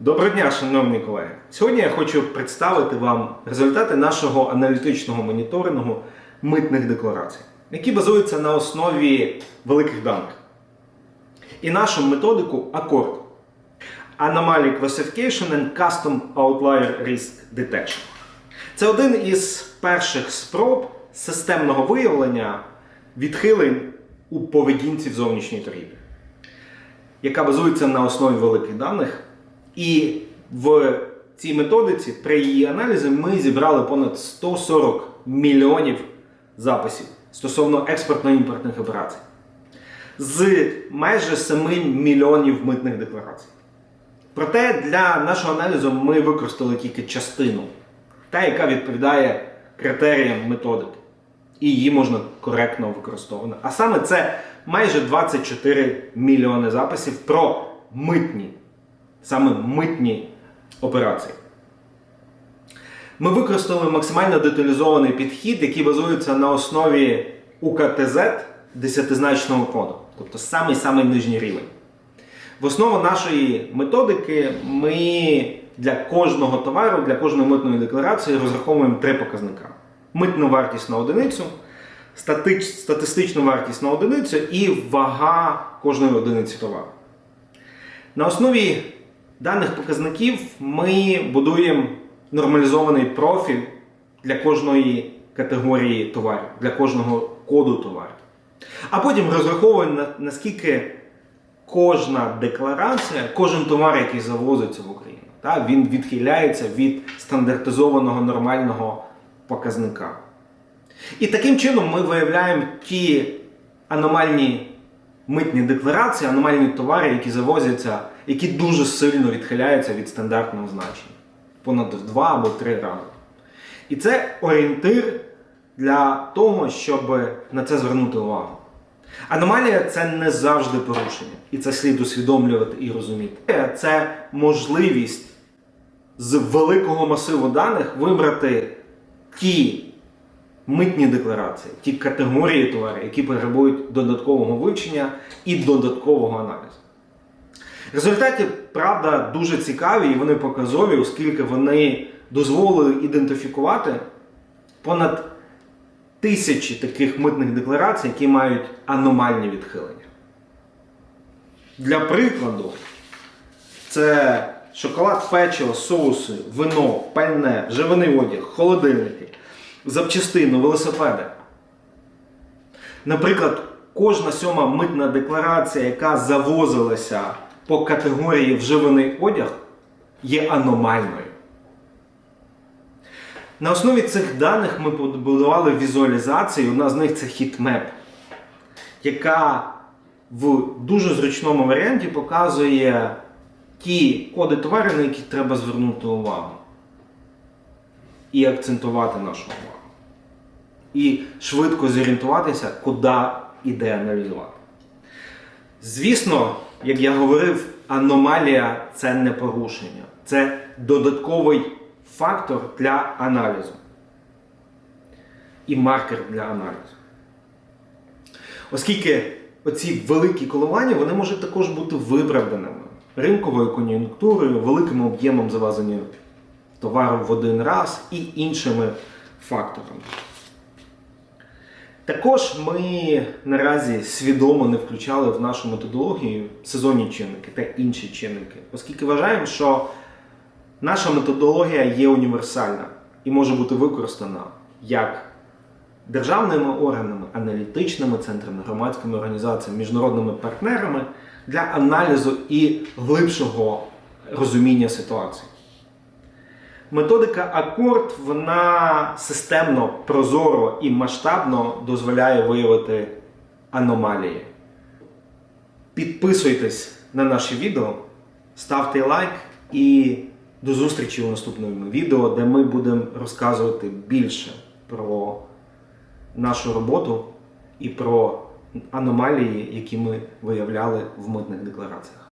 Доброго дня, шановні колеги! Сьогодні я хочу представити вам результати нашого аналітичного моніторингу митних декларацій, які базуються на основі великих даних. І нашу методику ACCORD – Anomaly Classification and Custom Outlier Risk Detection. Це один із перших спроб системного виявлення відхилень у поведінці в зовнішній торгівлі яка базується на основі великих даних. І в цій методиці при її аналізі ми зібрали понад 140 мільйонів записів стосовно експортно-імпортних операцій з майже 7 мільйонів митних декларацій. Проте для нашого аналізу ми використали тільки частину, та, яка відповідає критеріям методики. І її можна коректно використовувати. А саме це майже 24 мільйони записів про митні, саме митні операції. Ми використали максимально деталізований підхід, який базується на основі УКТЗ десятизначного коду, тобто самий-самий нижній рівень. В основу нашої методики ми для кожного товару, для кожної митної декларації розраховуємо три показника: митну вартість на одиницю, статистичну вартість на одиницю і вага кожної одиниці товару. На основі даних показників ми будуємо нормалізований профіль для кожної категорії товарів, для кожного коду товарів. А потім розраховуємо на- наскільки кожна декларація, кожен товар, який завозиться в Україну, та, він відхиляється від стандартизованого нормального показника. І таким чином ми виявляємо ті аномальні митні декларації, аномальні товари, які завозяться, які дуже сильно відхиляються від стандартного значення. Понад два або три рази. І це орієнтир для того, щоб на це звернути увагу. Аномалія це не завжди порушення, і це слід усвідомлювати і розуміти. Це можливість з великого масиву даних вибрати ті митні декларації, ті категорії товарів, які потребують додаткового вивчення і додаткового аналізу. Результати, правда, дуже цікаві і вони показові, оскільки вони дозволили ідентифікувати понад тисячі таких митних декларацій, які мають аномальні відхилення. Для прикладу, це шоколад, печиво, соуси, вино, пальне, живаний одяг, холодильники, запчастини, велосипеди. Наприклад, кожна сьома митна декларація, яка завозилася по категорії вживаний одяг, є аномальною. На основі цих даних ми побудували візуалізацію. Одна з них це хітмеп, яка в дуже зручному варіанті показує ті коди товарів, на які треба звернути увагу. І акцентувати нашу увагу. І швидко зорієнтуватися, куди іде аналізувати. Звісно, як я говорив, аномалія це не порушення, це додатковий фактор для аналізу і маркер для аналізу. Оскільки оці великі коливання вони можуть також бути виправданими ринковою кон'юнктурою, великим об'ємом завезення товару в один раз і іншими факторами. Також ми наразі свідомо не включали в нашу методологію сезонні чинники та інші чинники, оскільки вважаємо, що наша методологія є універсальна і може бути використана як державними органами, аналітичними центрами, громадськими організаціями, міжнародними партнерами для аналізу і глибшого розуміння ситуації. Методика Акорд вона системно, прозоро і масштабно дозволяє виявити аномалії. Підписуйтесь на наші відео, ставте лайк і до зустрічі у наступному відео, де ми будемо розказувати більше про нашу роботу і про аномалії, які ми виявляли в митних деклараціях.